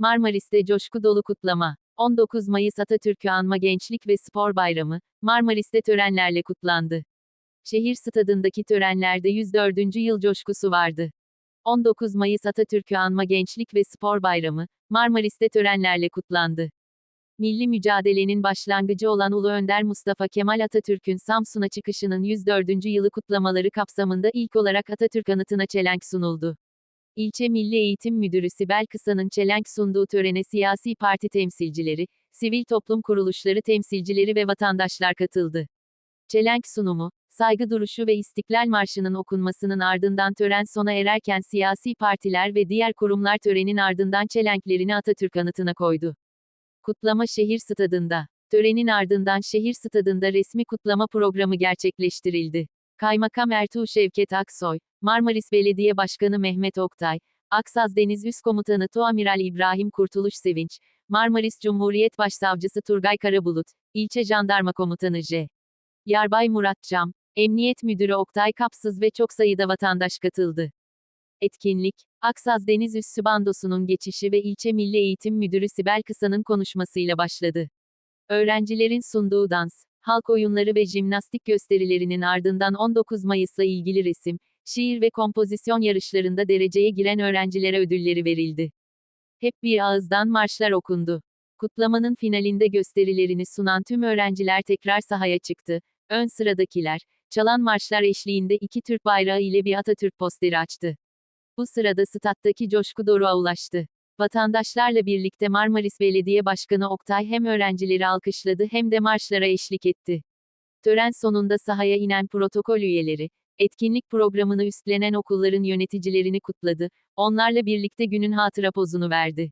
Marmaris'te coşku dolu kutlama. 19 Mayıs Atatürk'ü anma Gençlik ve Spor Bayramı, Marmaris'te törenlerle kutlandı. Şehir stadındaki törenlerde 104. yıl coşkusu vardı. 19 Mayıs Atatürk'ü anma Gençlik ve Spor Bayramı, Marmaris'te törenlerle kutlandı. Milli mücadelenin başlangıcı olan Ulu Önder Mustafa Kemal Atatürk'ün Samsun'a çıkışının 104. yılı kutlamaları kapsamında ilk olarak Atatürk anıtına çelenk sunuldu. İlçe Milli Eğitim Müdürü Sibel Kısa'nın çelenk sunduğu törene siyasi parti temsilcileri, sivil toplum kuruluşları temsilcileri ve vatandaşlar katıldı. Çelenk sunumu, saygı duruşu ve İstiklal Marşı'nın okunmasının ardından tören sona ererken siyasi partiler ve diğer kurumlar törenin ardından çelenklerini Atatürk anıtına koydu. Kutlama şehir stadında. Törenin ardından şehir stadında resmi kutlama programı gerçekleştirildi. Kaymakam Ertuğ Şevket Aksoy, Marmaris Belediye Başkanı Mehmet Oktay, Aksaz Deniz Üst Komutanı Tuamiral İbrahim Kurtuluş Sevinç, Marmaris Cumhuriyet Başsavcısı Turgay Karabulut, İlçe Jandarma Komutanı J. Yarbay Murat Cam, Emniyet Müdürü Oktay Kapsız ve çok sayıda vatandaş katıldı. Etkinlik, Aksaz Deniz Üssü Bandosu'nun geçişi ve İlçe Milli Eğitim Müdürü Sibel Kısa'nın konuşmasıyla başladı. Öğrencilerin sunduğu dans, halk oyunları ve jimnastik gösterilerinin ardından 19 Mayıs'la ilgili resim, şiir ve kompozisyon yarışlarında dereceye giren öğrencilere ödülleri verildi. Hep bir ağızdan marşlar okundu. Kutlamanın finalinde gösterilerini sunan tüm öğrenciler tekrar sahaya çıktı. Ön sıradakiler, çalan marşlar eşliğinde iki Türk bayrağı ile bir Atatürk posteri açtı. Bu sırada stattaki coşku doruğa ulaştı. Vatandaşlarla birlikte Marmaris Belediye Başkanı Oktay hem öğrencileri alkışladı hem de marşlara eşlik etti. Tören sonunda sahaya inen protokol üyeleri, etkinlik programını üstlenen okulların yöneticilerini kutladı, onlarla birlikte günün hatıra pozunu verdi.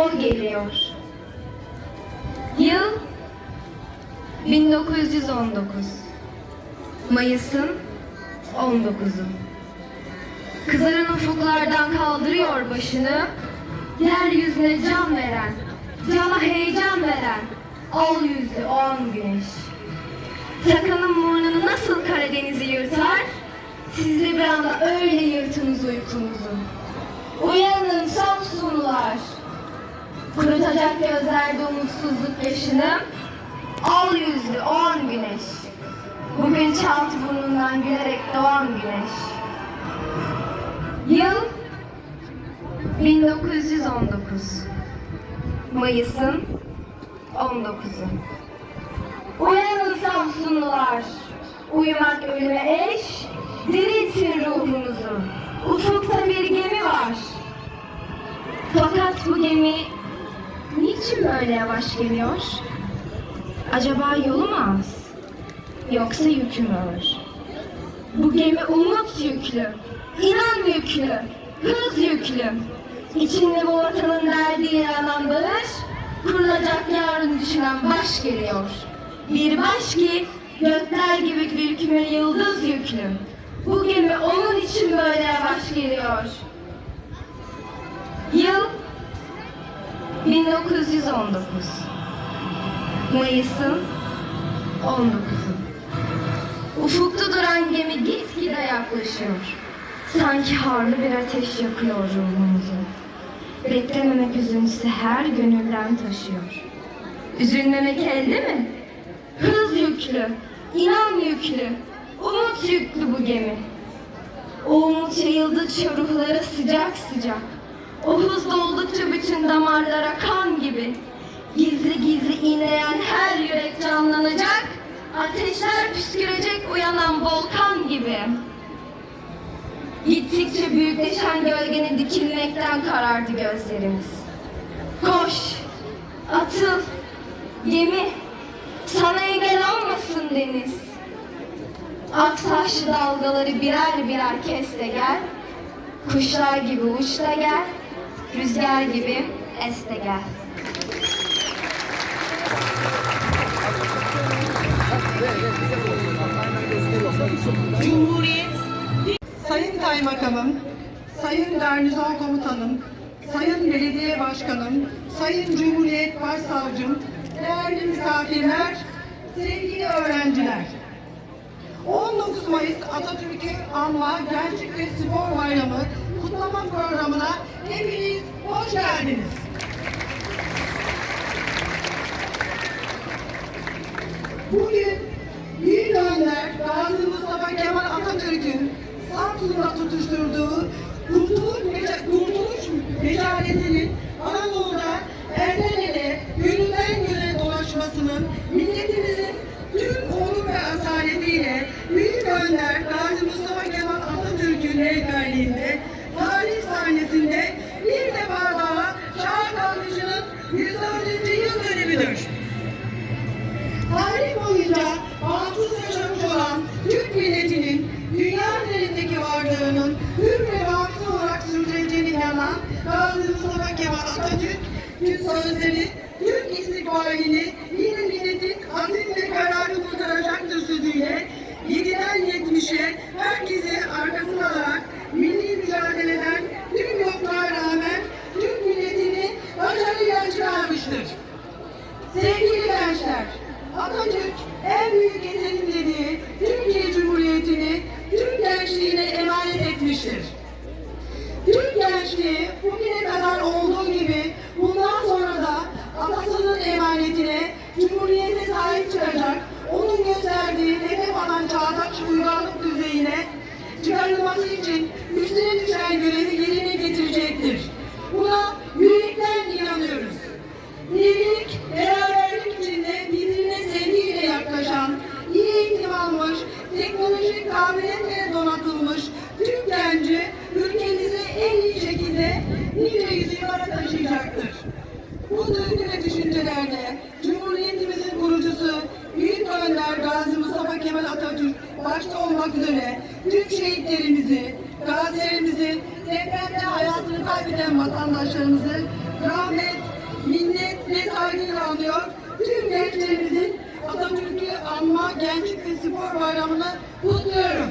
10 geliyor. Yıl 1919. Mayıs'ın 19'u. Kızaran ufuklardan kaldırıyor başını. Yeryüzüne can veren, cana heyecan veren al yüzlü on güneş. Takanın burnunu nasıl Karadeniz'i yırtar? Siz de bir anda öyle yırtınız uykunuzu. Uyanın Samsunlular. Kurutacak gözlerde umutsuzluk yaşını. Al yüzlü on güneş. Bugün çaltı burnundan gülerek doğan güneş. Yıl 1919. Mayıs'ın 19'u. Uyanın Samsunlular. Uyumak ölüme eş. Diriltin ruhunuzu. Ufukta bir gemi var. Fakat bu gemi niçin böyle yavaş geliyor? Acaba yolu mu az? yoksa yüküm ağır? Bu gemi umut yüklü, inan yüklü, hız yüklü. İçinde bu vatanın derdiyle alan bağış, kurulacak yarın düşünen baş geliyor. Bir baş ki gökler gibi bir küme yıldız yüklü. Bu gemi onun için böyle yavaş geliyor. Yıl 1919 Mayıs'ın 19'u Ufukta duran gemi gitgide yaklaşıyor. Sanki harlı bir ateş yakıyor ruhumuzu. Beklememek üzüntüsü her gönülden taşıyor. Üzülmemek elde mi? Hız yüklü, inan yüklü, umut yüklü bu gemi. O umut yayıldıkça ruhlara sıcak sıcak. O hız doldukça bütün damarlara kan gibi. Gizli gizli inleyen her yürek canlanacak. Ateşler püskürecek uyanan volkan gibi. Gittikçe büyükleşen gölgene dikilmekten karardı gözlerimiz. Koş, atıl, gemi, sana engel olmasın deniz. Aksaçlı dalgaları birer birer kes de gel. Kuşlar gibi uç da gel. Rüzgar gibi es de gel. Cumhuriyet Sayın Kaymakamım, Sayın Garnizon Komutanım, Sayın Belediye Başkanım, Sayın Cumhuriyet Başsavcım, değerli misafirler, sevgili öğrenciler. 19 Mayıs Atatürk'ü anma Gençlik ve Spor Bayramı kutlama programına hepiniz hoş geldiniz. Bugün Büyük Önder Gazi Mustafa Kemal Atatürk'ün Samsun'da tutuşturduğu Kurtuluş, Meca- Kurtuluş Mecaresinin Anadolu'da elden ele, gönülden göre dolaşmasının milletimizin tüm onur ve asaletiyle Büyük Önder sözleri Türk istikbalini başta olmak üzere tüm şehitlerimizi, gazilerimizi, depremde hayatını kaybeden vatandaşlarımızı rahmet, minnet ve saygıyla anıyor. Tüm gençlerimizin Atatürk'ü anma gençlik ve spor bayramını kutluyorum.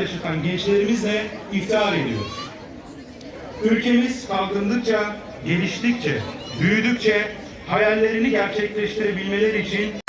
Yaşatan gençlerimizle iftihar ediyoruz. Ülkemiz kalkındıkça, geliştikçe, büyüdükçe hayallerini gerçekleştirebilmeleri için